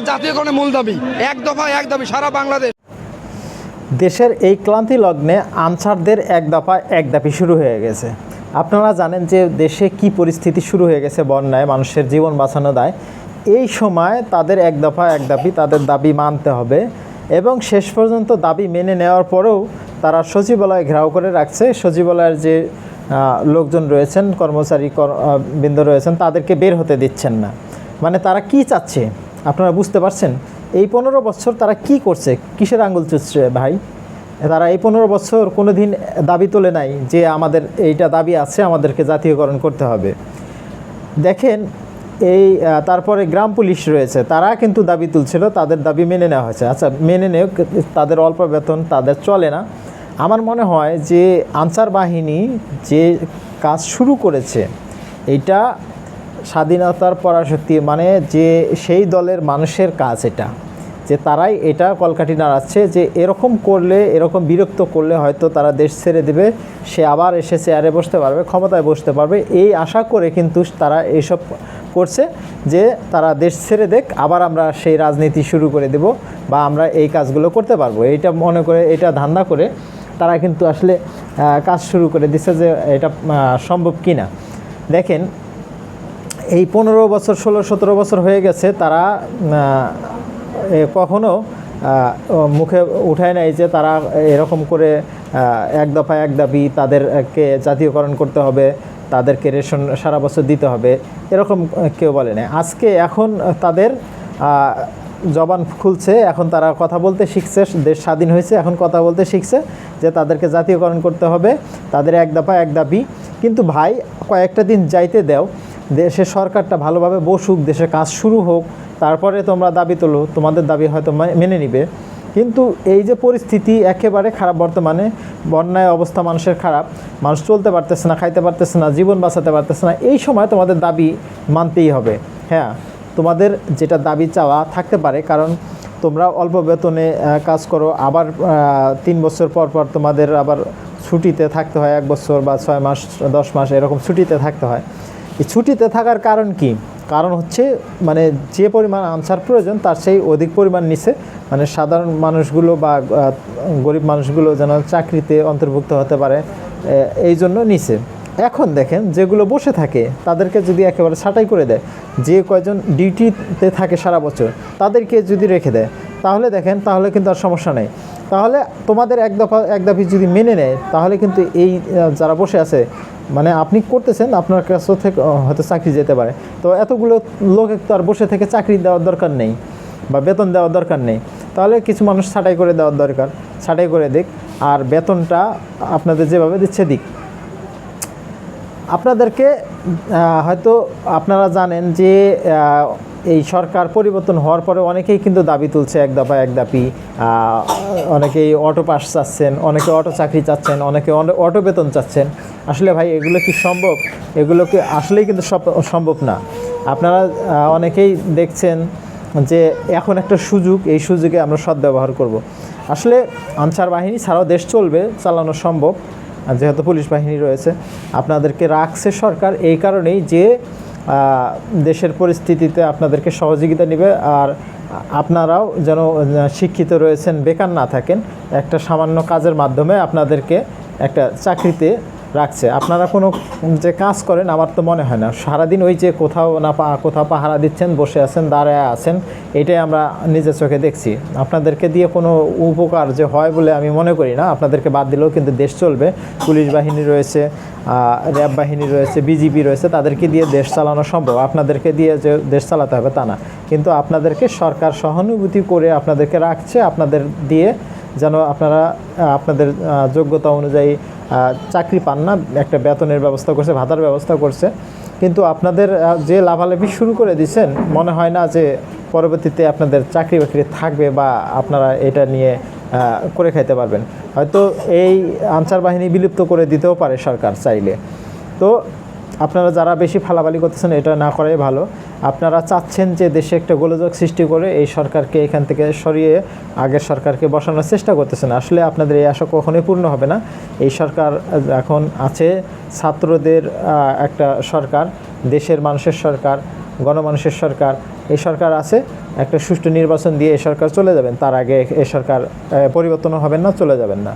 জাতীয়করণের মূল দাবি। এক দফা এক দাবি, সারা বাংলাদেশ। দেশের এই ক্লান্তি লগ্নে আনসারদের এক দফা এক দাপি শুরু হয়ে গেছে। আপনারা জানেন যে দেশে কি পরিস্থিতি শুরু হয়ে গেছে বন্যায়, মানুষের জীবন বাঁচানো দায়। এই সময় তাদের এক দফা এক দাবি, তাদের দাবি মানতে হবে এবং শেষ পর্যন্ত দাবি মেনে নেওয়ার পরেও তারা সচিবালয় ঘেরাও করে রাখছে। সচিবালয়ের যে লোকজন রয়েছেন, কর্মচারী, কর- বৃন্দ রয়েছেন, তাদেরকে বের হতে দিচ্ছেন না। মানে তারা কি চাচ্ছে? আপনারা বুঝতে পারছেন? এই পনেরো বছর তারা কি করছে? কিসের আঙ্গুল চুষছে ভাই? তারা এই পনেরো বছর কোনো দিন দাবি তোলে নাই যে আমাদের এইটা দাবি আছে, আমাদেরকে জাতীয়করণ করতে হবে। দেখেন, এই তারপরে গ্রাম পুলিশ রয়েছে, তারা কিন্তু দাবি তুলছিল, তাদের দাবি মেনে নেওয়া হয়েছে। আচ্ছা মেনে নেও তাদের অল্প বেতন, তাদের চলে না। আমার মনে হয় যে আনসার বাহিনী যে কাজ শুরু করেছে, এইটা স্বাধীনতার পরাশক্তি মানে যে সেই দলের মানুষের কাজ এটা, যে তারাই এটা কলকাঠি নাড়াচ্ছে, যে এরকম করলে, এরকম বিরক্ত করলে হয়তো তারা দেশ ছেড়ে দেবে, সে আবার এসে চেয়ারে বসতে পারবে, ক্ষমতায় বসতে পারবে। এই আশা করে কিন্তু তারা এইসব করছে যে তারা দেশ ছেড়ে দেখ আবার আমরা সেই রাজনীতি শুরু করে দেব বা আমরা এই কাজগুলো করতে পারব। এইটা মনে করে, এটা ধান্দা করে তারা কিন্তু আসলে কাজ শুরু করে দিচ্ছে যে এটা সম্ভব কি না দেখেন এই পনেরো বছর, ষোলো, সতেরো বছর হয়ে গেছে, তারা কখনো মুখে উঠায় নাই যে তারা এরকম করে এক দফা এক দাবি তাদেরকে জাতীয়করণ করতে হবে, তাদেরকে রেশন সারা বছর দিতে হবে, এরকম কেউ বলে না আজকে এখন তাদের জবান খুলছে, এখন তারা কথা বলতে শিখছে, দেশ স্বাধীন হয়েছে, এখন কথা বলতে শিখছে যে তাদেরকে জাতীয়করণ করতে হবে, তাদের এক দফা এক দাবি। কিন্তু ভাই, কয়েকটা দিন যাইতে দাও দেশের সরকারটা ভালোভাবে বসুক দেশে কাজ শুরু হোক, তারপরে তোমরা দাবি তোলো, তোমাদের দাবি হয়তো মেনে নিবে। কিন্তু এই যে পরিস্থিতি একেবারে খারাপ, বর্তমানে বন্যায় অবস্থা মানুষের খারাপ, মানুষ চলতে পারতেছে না, খাইতে পারতেছে না, জীবন বাঁচাতে পারতেছে না, এই সময় তোমাদের দাবি মানতেই হবে। হ্যাঁ তোমাদের যেটা দাবি চাওয়া থাকতে পারে, কারণ তোমরা অল্প বেতনে কাজ করো, আবার তিন বছর পর পর তোমাদের আবার ছুটিতে থাকতে হয়, এক বছর বা ছয় মাস, দশ মাস, এরকম ছুটিতে থাকতে হয়। ছুটিতে থাকার কারণ কি? কারণ হচ্ছে মানে যে পরিমাণ আনসার প্রয়োজন, তার সেই অধিক পরিমাণ নিচে। মানে সাধারণ মানুষগুলো বা গরিব মানুষগুলো যেন চাকরিতে অন্তর্ভুক্ত হতে পারে এই জন্য নিচে। এখন দেখেন, যেগুলো বসে থাকে, তাদেরকে যদি একেবারে ছাঁটাই করে দেয়, যে কয়জন ডিউটিতে থাকে সারা বছর, তাদেরকে যদি রেখে দেয়, তাহলে দেখেন, তাহলে কিন্তু আর সমস্যা নেই। তাহলে তোমাদের এক দফা, এক দাবি যদি মেনে নেয়, তাহলে কিন্তু এই যারা বসে আছে মানে আপনি করতেছেন, আপনার কাছ থেকে হয়তো চাকরি যেতে পারে। তো এতগুলো লোক তো আর বসে থেকে চাকরি দেওয়ার দরকার নেই বা বেতন দেওয়ার দরকার নেই। তাহলে কিছু মানুষ ছাঁটাই করে দেওয়ার দরকার, ছাঁটাই করে দিক। আর বেতনটা আপনাদের যেভাবে দিচ্ছে দিক। আপনাদেরকে হয়তো আপনারা জানেন যে এই সরকার পরিবর্তন হওয়ার পরে অনেকেই কিন্তু দাবি তুলছে এক দফা এক দাপি। অনেকেই অটো পাস চাচ্ছেন, অনেকে অটো চাকরি চাচ্ছেন, অনেকে অনে- অটো বেতন চাচ্ছেন। আসলে ভাই, এগুলো কি সম্ভব? এগুলো কি আসলেই কিন্তু সম্ভব না। আপনারা অনেকেই দেখছেন যে এখন একটা সুযোগ, এই সুযোগে আমরা সদ্ব্যবহার করব। আসলে আনসার বাহিনী ছাড়াও দেশ চলবে, চালানো সম্ভব। যেহেতু পুলিশ বাহিনী রয়েছে, আপনাদেরকে রাখছে সরকার এই কারণেই যে দেশের পরিস্থিতিতে আপনাদেরকে সহযোগিতা নেবে আর আপনারাও যেন শিক্ষিত রয়েছেন, বেকার না থাকেন, একটা সামান্য কাজের মাধ্যমে আপনাদেরকে একটা চাকরিতে রাখছে। আপনারা কোনো যে কাজ করেন, আমার তো মনে হয় না। সারাদিন ওই যে কোথাও না পা, কোথাও পাহারা দিচ্ছেন, বসে আছেন, দাঁড়ায় আছেন, এটাই আমরা নিজের চোখে দেখছি। আপনাদেরকে দিয়ে কোনো উপকার যে হয় বলে আমি মনে করি না। আপনাদেরকে বাদ দিলেও কিন্তু দেশ চলবে। পুলিশ বাহিনী রয়েছে র্যাব বাহিনী রয়েছে, বিজিবি রয়েছে, তাদেরকে দিয়ে দেশ চালানো সম্ভব। আপনাদেরকে দিয়ে যে দেশ চালাতে হবে তা না। কিন্তু আপনাদেরকে সরকার সহানুভূতি করে আপনাদেরকে রাখছে, আপনাদের দিয়ে যেন আপনারা, আপনাদের যোগ্যতা অনুযায়ী চাকরি পান না, একটা বেতনের ব্যবস্থা করছে, ভাতার ব্যবস্থা করছে। কিন্তু আপনাদের যে লাভালাভি শুরু করে দিচ্ছেন, মনে হয় না যে পরবর্তীতে আপনাদের চাকরি বাকরি থাকবে বা আপনারা এটা নিয়ে করে খাইতে পারবেন। হয়তো এই আনসার বাহিনী বিলুপ্ত করে দিতেও পারে সরকার চাইলে। তো আপনারা যারা বেশি ফালাফালি করতেছেন, এটা না করাই ভালো। আপনারা চাচ্ছেন যে দেশে একটা গোলযোগ সৃষ্টি করে এই সরকারকে এখান থেকে সরিয়ে আগের সরকারকে বসানোর চেষ্টা করতেছেন। আসলে আপনাদের এই আশা কখনোই পূর্ণ হবে না। এই সরকার এখন আছে, ছাত্রদের একটা সরকার, দেশের মানুষের সরকার, গণমানুষের সরকার। এই সরকার আছে, একটা সুষ্ঠু নির্বাচন দিয়ে এই সরকার চলে যাবেন। তার আগে এই সরকার পরিবর্তনও হবেন না, চলে যাবেন না।